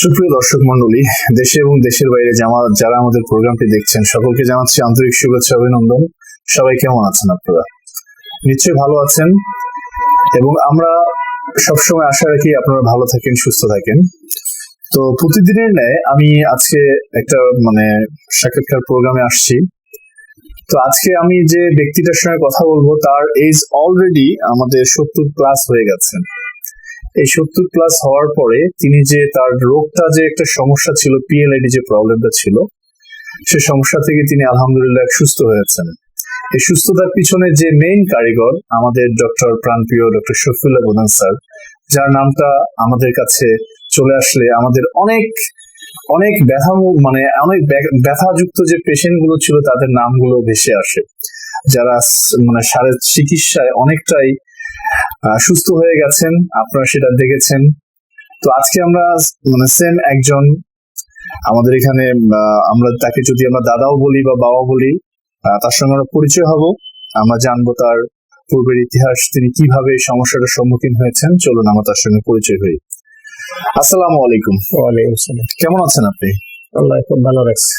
সুপ্রিয় দর্শক মন্ডলী দেশে এবং দেশের বাইরে যারা আমাদের প্রোগ্রামটি দেখছেন, সকলকে জানাচ্ছি আন্তরিক শুভেচ্ছা, অভিনন্দন। সবাই কেমন আছেন আপনারা? নিশ্চয়ই ভালো আছেন। এবং আমরা সবসময় আশা রাখি আপনারা ভালো থাকেন, সুস্থ থাকেন। তো প্রতিদিনের ন্যায় আমি আজকে একটা মানে সাক্ষাৎকার প্রোগ্রামে আসছি। তো আজকে আমি যে ব্যক্তিটার সঙ্গে কথা বলব, তার এজ অলরেডি আমাদের সত্তর প্লাস হয়ে গেছে। এই সত্তর প্লাস হওয়ার পরে তিনি যে তার রোগটা যে একটা সমস্যা ছিল পিএলআইডি যে প্রবলেমটা ছিল, সে সমস্যা থেকে তিনি আলহামদুলিল্লাহ সুস্থ হয়েছেন এই সুস্থতার পিছনে যে মেইন কারিগর আমাদের ডক্টর প্রাণপ্রিয় ডক্টর শফিউল্লাহ প্রধান স্যার, যার নামটা আমাদের কাছে চলে আসলে আমাদের অনেক অনেক ব্যথা মানে অনেক ব্য- ব্যথাযুক্ত যে পেশেন্টগুলো ছিল তাদের নামগুলো ভেসে আসে। যারা মানে সারের চিকিৎসায় অনেকটাই সুস্থ হয়ে গেছেন আপনারা সেটা দেখেছেন। তো আজকে আমরা মানে সেম একজন আমাদের এখানে আমরা তাকে যদি আমরা দাদাও বলি বা বাবা বলি তার সঙ্গে আমরা পরিচয় হব। আমরা জানব তার পূর্বের ইতিহাস তিনি কীভাবে এই সমস্যাটার সম্মুখীন হয়েছেন। চলুন আমরা তার সঙ্গে পরিচয় হই। আসসালামু আলাইকুম। ওয়ালাইকুম সালাম কেমন আছেন আপনি? আল্লাহ খুব ভালো রাখছে।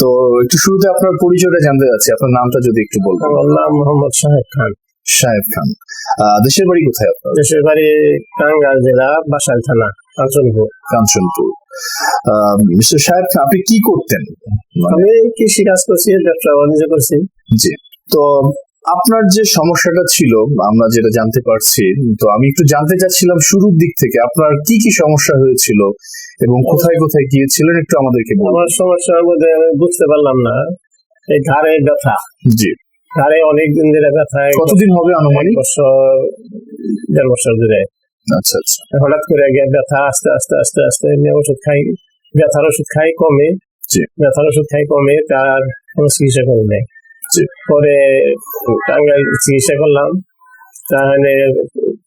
তো একটু শুরুতে আপনার পরিচয়টা জানতে চাচ্ছি। আপনার নামটা যদি একটু বলবেন। আমার নাম মোহাম্মদ শাহেদ খান। শাহেদ খান। দেশের বাড়ি কোথায় আপনার? দেশের বাড়ি টাঙ্গাইল জেলা বাসাইল থানা কাঞ্চনপুর। কাঞ্চনপুর। মিস্টার সাহেব আপনি কি করতেন? আমি কৃষি কাজ করছি ব্যবসা বাণিজ্য করছি। জি। তো আপনার যে সমস্যাটা ছিল আমরা যেটা জানতে পারছি তো আমি একটু জানতে চাচ্ছিলাম শুরুর দিক থেকে আপনার কি কি সমস্যা হয়েছিল এবং কোথায় কোথায় গিয়েছিলেন একটু আমাদেরকে বলুন। আমার সমস্যার মধ্যে আমি বুঝতে পারলাম না এই ঘাড়ে ব্যথা। জি। ঘাড়ে অনেক দিন ধরে ব্যথা কতদিন হবে আনুমানিক? বছর দেড় বছর ধরে। আচ্ছা আচ্ছা। হঠাৎ করে গিয়ে ব্যথা আস্তে আস্তে আস্তে আস্তে এমনি ওষুধ খাই। ব্যথার ওষুধ খাই কমে। ব্যথার ওষুধ খাই কমে তার কোনো চিকিৎসা করে নেই। পরে টাঙ্গাইল চিকিৎসা করলাম। তাহলে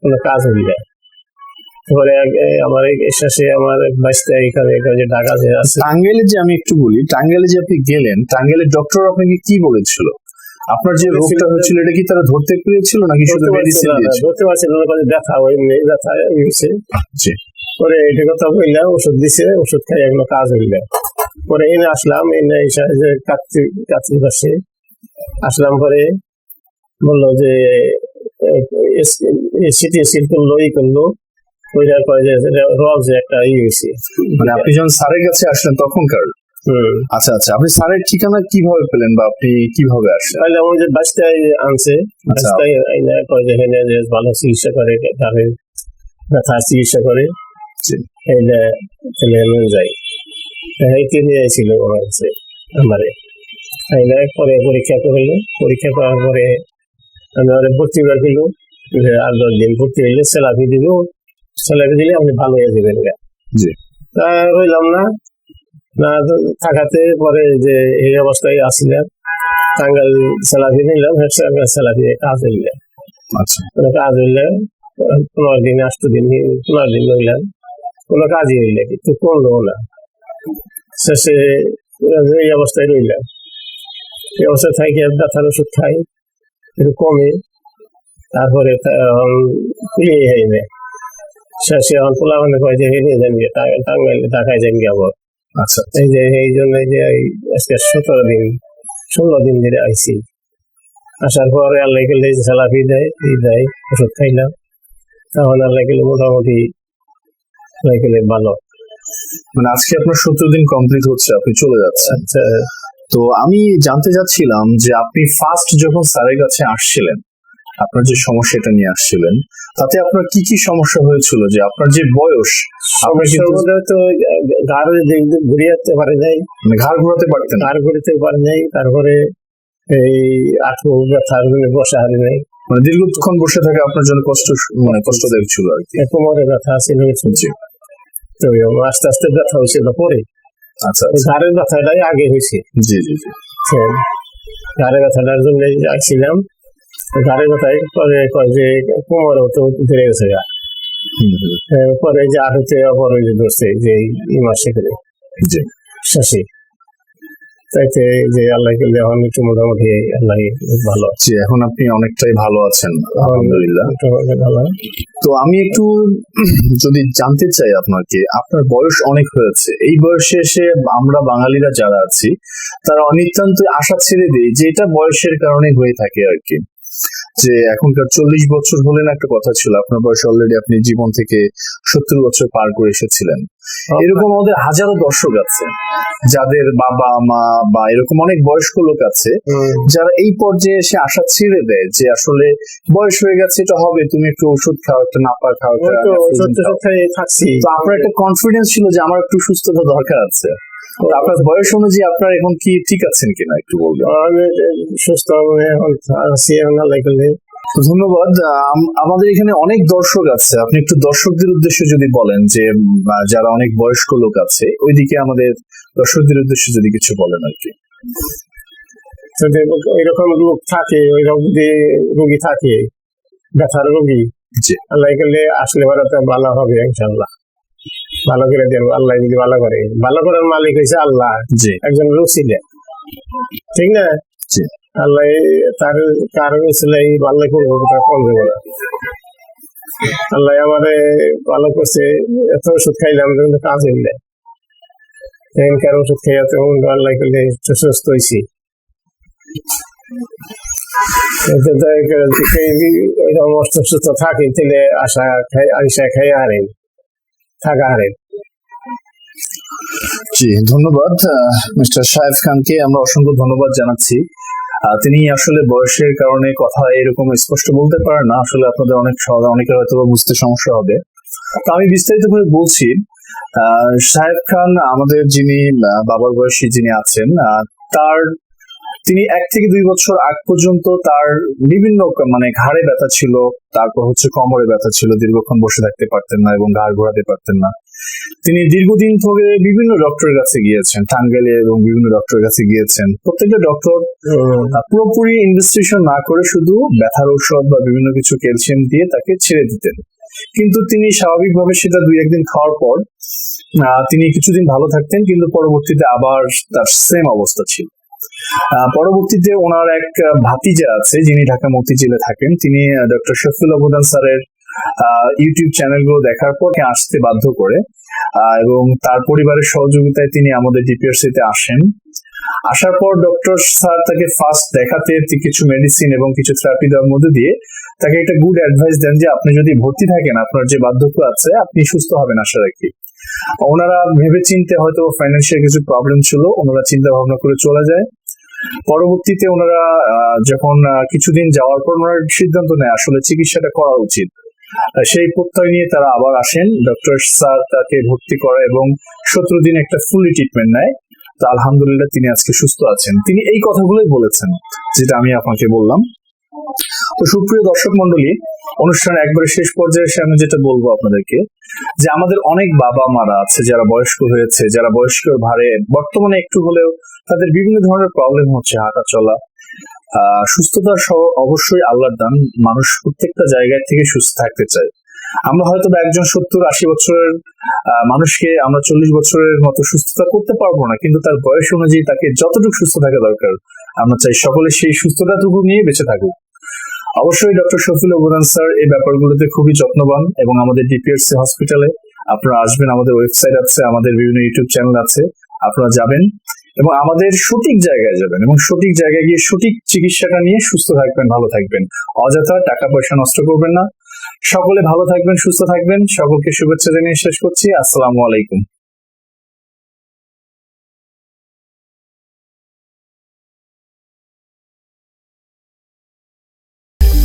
কোনো কাজ হইল না। পরে আগে আমার শেষে আমার বাইশ তারিখ যে ঢাকা যে আছে। টাঙ্গাইলে যে আমি একটু বলি টাঙ্গাইলে যে আপনি গেলেন টাঙ্গাইলের ডক্টর আপনাকে কি বলেছিল? আপনার যে রোগটা হয়েছিল এটা কি তারা ধরতে পেরেছিল নাকি শুধু মেডিসিন দিয়েছিল ধরতে পারছিল না কাজে ব্যথা ওই মেয়ে ব্যথা হয়েছে জি। পরে এটা কথা বললাম ওষুধ দিছে ওষুধ খাই এগুলো কাজ হইল পরে এনে আসলাম এনে এসে যে কাটতে কাটতে পাশে আসলাম পরে বলল যে সিটি সিল করল ই করল ওইটার পরে যে যে একটা ই হয়েছে মানে আপনি যখন স্যারের কাছে আসলেন তখনকার আচ্ছা আচ্ছা। আপনি স্যারের ঠিকানা কীভাবে পেলেন বা আপনি কীভাবে আসলেন? তাহলে ওই যে বাচ্চায় আনছে। আচ্ছা। বাচ্চায় আইনা কয় যে এখানে যে ভালো চিকিৎসা করে তাহলে ব্যথা চিকিৎসা করে। এইটা তাহলে আমি যাই এই তিনি ছিল আমার কাছে আমারে। আইনা পরে পরীক্ষা করল। পরীক্ষা করার পরে আমি ওরে ভর্তি আর দশ দিন ভর্তি হইলে সেলাপি দিল সেলাপি দিলে আপনি ভালো হয়ে যাবেন জি। তা রইলাম না। না থাকাতে পরে যে এই অবস্থায় আসছিলাম টাঙ্গাইল সেলাপি নিলাম হেডসার সেলাপি কাজ হইলে আচ্ছা। কোনো কাজ হইলে পনেরো দিন আষ্ট দিন পনেরো দিন হইলাম কোনো কাজই হইলে কিন্তু করল না। শেষে এই অবস্থায় রইলেন। এই অবস্থায় থাকি ব্যথার ওষুধ খাই একটু কমে তারপরে ইয়ে হইলে শেষে এখন পোলা মানে কয় যে হেরে যান টাঙ্গাইলে টাকায় যান গিয়ে আবার। আচ্ছা এই যে এই জন্য এই যে আজকে সতেরো দিন ষোলো দিন ধরে আইসি। আসার পরে আল্লাহ গেলে যে সালাফি দেয় এই দেয় ওষুধ খাইলাম তখন আল্লাহ গেলে মোটামুটি আল্লাহ গেলে ভালো। মানে আজকে আপনার সত্তর দিন কমপ্লিট হচ্ছে আপনি চলে যাচ্ছেন। আচ্ছা। তো আমি জানতে চাচ্ছিলাম যে আপনি ফার্স্ট যখন স্যারের কাছে আসছিলেন আপনার যে সমস্যাটা নিয়ে আসছিলেন তাতে আপনার কি কি সমস্যা হয়েছিল যে আপনার যে বয়স তো গাড়ি ঘুরিয়ে আসতে পারে নাই। মানে ঘাড় ঘোরাতে পারতেন না। গাড়ি ঘুরিতে পারে নাই তারপরে এই আঠু জন্য বসা হারি নাই। মানে দীর্ঘক্ষণ বসে থাকে আপনার জন্য কষ্ট মানে কষ্টদায়ক ছিল আর কি। কোমরে ব্যথা ছিল জি। তো আস্তে আস্তে ব্যথা হয়েছিল পরে। আচ্ছা আচ্ছা। ঘাড়ের ব্যথাটাই আগে হয়েছে। জি জি জি। গাড়ি ব্যথাটার জন্য আসছিলাম। গাড়ি ব্যথায় পরে কয় যে কোমরে তো ধরে গেছে পরে যে আঠুতে অপর ওই যে ধরছে যে এই মাসে করে জি। শেষে। চাইতে যে আল্লাহ করলে এখন একটু মোটামুটি আল্লাহ ভালো। জি এখন আপনি অনেকটাই ভালো আছেন আলহামদুলিল্লাহ। একটু ভালো। তো আমি একটু যদি জানতে চাই আপনাকে আপনার বয়স অনেক হয়েছে। এই বয়সে এসে আমরা বাঙালিরা যারা আছি তারা অনিতান্ত আশা ছেড়ে দেয় যে এটা বয়সের কারণে হয়ে থাকে আর কি। যে এখনকার চল্লিশ বছর হলেন একটা কথা ছিল আপনার বয়স অলরেডি আপনি জীবন থেকে সত্তর বছর পার করে এসেছিলেন। এরকম আমাদের হাজারো দর্শক আছে যাদের বাবা মা বা এরকম অনেক বয়স্ক লোক আছে যারা এই পর্যায়ে এসে আশা ছেড়ে দেয় যে আসলে বয়স হয়ে গেছে এটা হবে তুমি একটু ওষুধ খাও একটা নাপা খাও একটা তো আপনার একটা কনফিডেন্স ছিল যে আমার একটু সুস্থতা দরকার আছে। আপনার বয়স অনুযায়ী আপনার এখন কি ঠিক আছেন কিনা একটু বলবেন? আমি সুস্থ এখন আছি আল্লাহ করলে ধন্যবাদ। আমাদের এখানে অনেক দর্শক আছে। আপনি একটু দর্শকদের উদ্দেশ্যে যদি বলেন যে যারা অনেক বয়স্ক লোক আছে ওইদিকে আমাদের দর্শকদের উদ্দেশ্যে যদি কিছু বলেন আর কি। যদি ওইরকম লোক থাকে ওইরকম যদি রোগী থাকে ব্যথার রোগী। আল্লাহ আসলে ভালো হবে ইনশাল্লাহ ভালো করে দেন আল্লাহ যদি ভালো করে। ভালো করার মালিক হয়েছে আল্লাহ। একজন রুসিলে ঠিক না? আল্লাহ তার কার রুসিলে ভালো করব তা কম দেবো না। আল্লাহ আমারে ভালো করছে এত ওষুধ খাইলাম কিন্তু কাজ হইলে এখানকার ওষুধ খাইয়া তখন আল্লাহ করলে সুস্থ হয়েছি অসুস্থ থাকে তাহলে আশা খাই আশা খাই হারেন থাকা জি, ধন্যবাদ মিস্টার শাহেদ খানকে। আমরা অসংখ্য ধন্যবাদ জানাচ্ছি। তিনি আসলে বয়সের কারণে কথা এরকম স্পষ্ট বলতে পারেন না। আসলে আপনাদের অনেক অনেকের হয়তো বুঝতে সমস্যা হবে। তো আমি বিস্তারিত করে বলছি শাহেদ খান আমাদের যিনি বাবার বয়সী যিনি আছেন তার তিনি এক থেকে দুই বছর আগ পর্যন্ত তার বিভিন্ন মানে ঘাড়ে ব্যথা ছিল, তারপর হচ্ছে কোমরে ব্যথা ছিল, দীর্ঘক্ষণ বসে থাকতে পারতেন না এবং ঘাড় ঘোরাতে পারতেন না। তিনি দীর্ঘদিন ধরে বিভিন্ন ডক্টরের কাছে গিয়েছেন, টাঙ্গাইলে এবং বিভিন্ন ডক্টরের কাছে গিয়েছেন। প্রত্যেকটা ডক্টর পুরোপুরি ইনভেস্টিগেশন না করে শুধু ব্যথার ঔষধ বা বিভিন্ন কিছু ক্যালসিয়াম দিয়ে তাকে ছেড়ে দিতেন। কিন্তু তিনি স্বাভাবিকভাবে সেটা দুই, একদিন খাওয়ার পর তিনি কিছুদিন ভালো থাকতেন, কিন্তু পরবর্তীতে আবার তার সেম অবস্থা ছিল। পরবর্তীতে ওনার এক ভাতিজা আছে, যিনি ঢাকা মতিঝিলে থাকেন, তিনি ডক্টর শফিউল আবুদান স্যারের ইউটিউব চ্যানেলগুলো দেখার পর আসতে বাধ্য করে এবং তার পরিবারের সহযোগিতায় তিনি আমাদের ডিপিআরসি তে আসেন। আসার পর ডক্টর স্যার তাকে ফার্স্ট দেখাতে কিছু মেডিসিন এবং কিছু থেরাপি দেওয়ার মধ্যে দিয়ে তাকে একটা গুড অ্যাডভাইস দেন যে, আপনি যদি ভর্তি থাকেন, আপনার যে বার্ধক্য আছে, আপনি সুস্থ হবেন আশা রাখি। ওনারা ভেবে চিনতে হয়তো ফাইন্যান্সিয়াল কিছু প্রবলেম ছিল, ওনারা চিন্তা ভাবনা করে চলে যায়। পরবর্তীতে ওনারা যখন কিছুদিন যাওয়ার পর ওনারা সিদ্ধান্ত নেয়, আসলে চিকিৎসাটা করা উচিত। সেই প্রত্যয় নিয়ে তারা আবার আসেন। ডক্টর স্যার তাকে ভর্তি করে এবং সতেরো দিন একটা ফুলি ট্রিটমেন্ট নেয়। তো আলহামদুলিল্লাহ তিনি আজকে সুস্থ আছেন। তিনি এই কথাগুলোই বলেছেন, যেটা আমি আপনাকে বললাম। তো সুপ্রিয় দর্শক মন্ডলী অনুষ্ঠানের একবারে শেষ পর্যায়ে এসে আমি যেটা বলব আপনাদেরকে, যে আমাদের অনেক বাবা মারা আছে যারা বয়স্ক হয়েছে, যারা বয়স্ক ভারে বর্তমানে একটু হলেও তাদের বিভিন্ন ধরনের প্রবলেম হচ্ছে হাঁটা চলা। সুস্থতা সহ অবশ্যই আল্লাহর দান, মানুষ প্রত্যেকটা জায়গায় থেকে সুস্থ থাকতে চায়। আমরা হয়তো একজন সত্তর আশি বছরের মানুষকে আমরা চল্লিশ বছরের মতো সুস্থতা করতে পারব না, কিন্তু তার বয়স অনুযায়ী তাকে যতটুকু সুস্থ থাকা দরকার, আমরা চাই সকলে সেই সুস্থতাটুকু নিয়ে বেঁচে থাকুক। অবশ্যই ডক্টর শফিল অবদান স্যার, এই ব্যাপারগুলোতে খুবই যত্নবান এবং আমাদের ডিপিএসসি হসপিটালে আপনারা আসবেন, আমাদের ওয়েবসাইট আছে, আমাদের বিভিন্ন ইউটিউব চ্যানেল আছে, আপনারা যাবেন এবং আমাদের সঠিক জায়গায় যাবেন এবং সঠিক জায়গায় গিয়ে সঠিক চিকিৎসাটা নিয়ে সুস্থ থাকবেন, ভালো থাকবেন। অযথা টাকা পয়সা নষ্ট করবেন না। সকলে ভালো থাকবেন, সুস্থ থাকবেন। সকলকে শুভেচ্ছা জানিয়ে শেষ করছি। আসসালামু আলাইকুম।